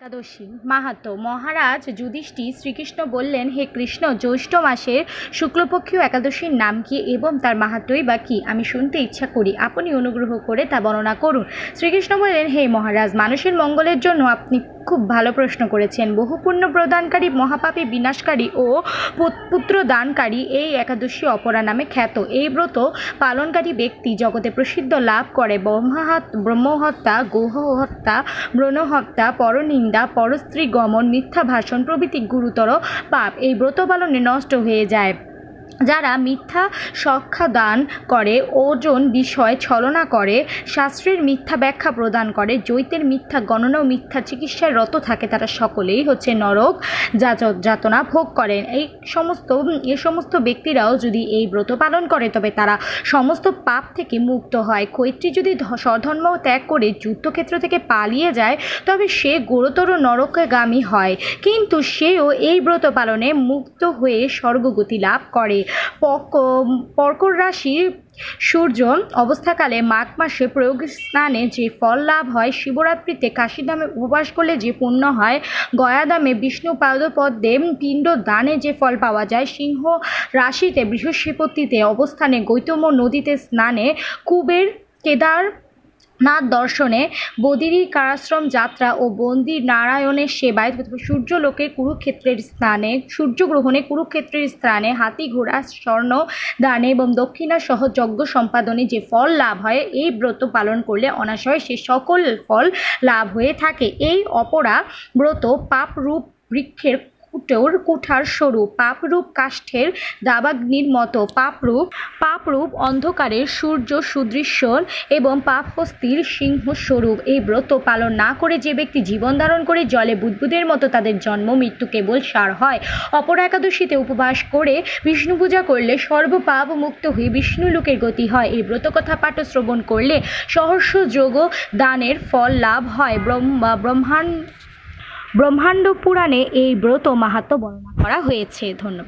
একাদশী। মাহাতো, মহারাজ যুধিষ্ঠির শ্রীকৃষ্ণ বললেন, হে কৃষ্ণ, জ্যৈষ্ঠ মাসের শুক্লপক্ষীয় একাদশীর নাম কি এবং তার মাহাত্মই বা কী? আমি শুনতে ইচ্ছা করি, আপনি অনুগ্রহ করে তা বর্ণনা করুন। শ্রীকৃষ্ণ বললেন, হে মহারাজ, মানুষের মঙ্গলের জন্য আপনি খুব ভালো প্রশ্ন করেছেন। বহু পুণ্য প্রদানকারী, মহাপাপী, বিনাশকারী ও পুত- পুত্র দানকারী এই একাদশী অপরা নামে খ্যাত। এই ব্রত পালনকারী ব্যক্তি জগতে প্রসিদ্ধ লাভ করে। ব্রহ্মাহাত, ব্রহ্মহত্যা গোহত্যা ব্রণহত্যা, পরনিন্দা পরস্ত্রী গমন মিথ্যা ভাষণ প্রভৃতি গুরুতর পাপ। এই ব্রত পালনে নষ্ট হয়ে যায়। যারা মিথ্যা সখ্যা দান করে, ওজন বিষয় ছলনা করে, শাস্ত্রের মিথ্যা ব্যাখ্যা প্রদান করে জৈতের মিথ্যা গণনা ও মিথ্যা চিকিৎসায় রত থাকে, তারা সকলেই হচ্ছে নরক যাতনা ভোগ করেন। এই সমস্ত, এ সমস্ত ব্যক্তিরাও যদি এই ব্রত পালন করে, তবে তারা সমস্ত পাপ থেকে মুক্ত হয়। কৈত্রী যদি স্বধর্ম ত্যাগ করে যুদ্ধক্ষেত্র থেকে পালিয়ে যায়, তবে সে গুরুতর নরকগামী হয়। কিন্তু সেও এই ব্রত পালনে মুক্ত হয়ে স্বর্গগতি লাভ করে। পক পর্কর রাশির সূর্য অবস্থাকালে মাঘ মাসে প্রয়োগ স্নানে যে ফল লাভ হয়, শিবরাত্রিতে কাশীধামে উপবাস করলে যে পুণ্য হয় গয়াদামে বিষ্ণু পাদপদ্মে পিণ্ড দানে যে ফল পাওয়া যায়, সিংহ রাশিতে বৃহস্পতিতে অবস্থানে গৈতম নদীতে স্নানে কুবের কেদার নাথ দর্শনে বদিরি কারাশ্রম যাত্রা ও বন্দির নারায়ণের সেবায় তথা সূর্যলোকে কুরুক্ষেত্রের স্থানে সূর্যগ্রহণে কুরুক্ষেত্রের স্থানে হাতি ঘোড়া, স্বর্ণ দানে এবং দক্ষিণা সহ যজ্ঞ সম্পাদনে যে ফল লাভ হয়, এই ব্রত পালন করলে অনাশয় সে সকল ফল লাভ হয়ে থাকে। এই অপরা ব্রত পাপরূপ বৃক্ষের কুটোর কুঠার স্বরূপ পাপরূপ কাষ্ঠের দাবাগ্নির মতো। পাপরূপ পাপরূপ অন্ধকারের সূর্য সুদৃশ্য এবং পাপহস্তির সিংহ স্বরূপ। এই ব্রত পালন না করে যে ব্যক্তি জীবন ধারণ করে জলে বুদ্বুদের মতো তাদের জন্ম মৃত্যু কেবল সার হয়। অপর একাদশীতে উপবাস করে বিষ্ণু পূজা করলে সর্বপাপ মুক্ত হয়ে বিষ্ণু লোকের গতি হয়। এই ব্রত কথা পাঠ শ্রবণ করলে সহস্র যোগ দানের ফল লাভ হয়। ব্রহ্মা ব্রহ্মাণ্ড ব্রহ্মাণ্ড পুরাণে এই ব্রত মাহাত্ম বর্ণনা করা হয়েছে। ধন্যবাদ।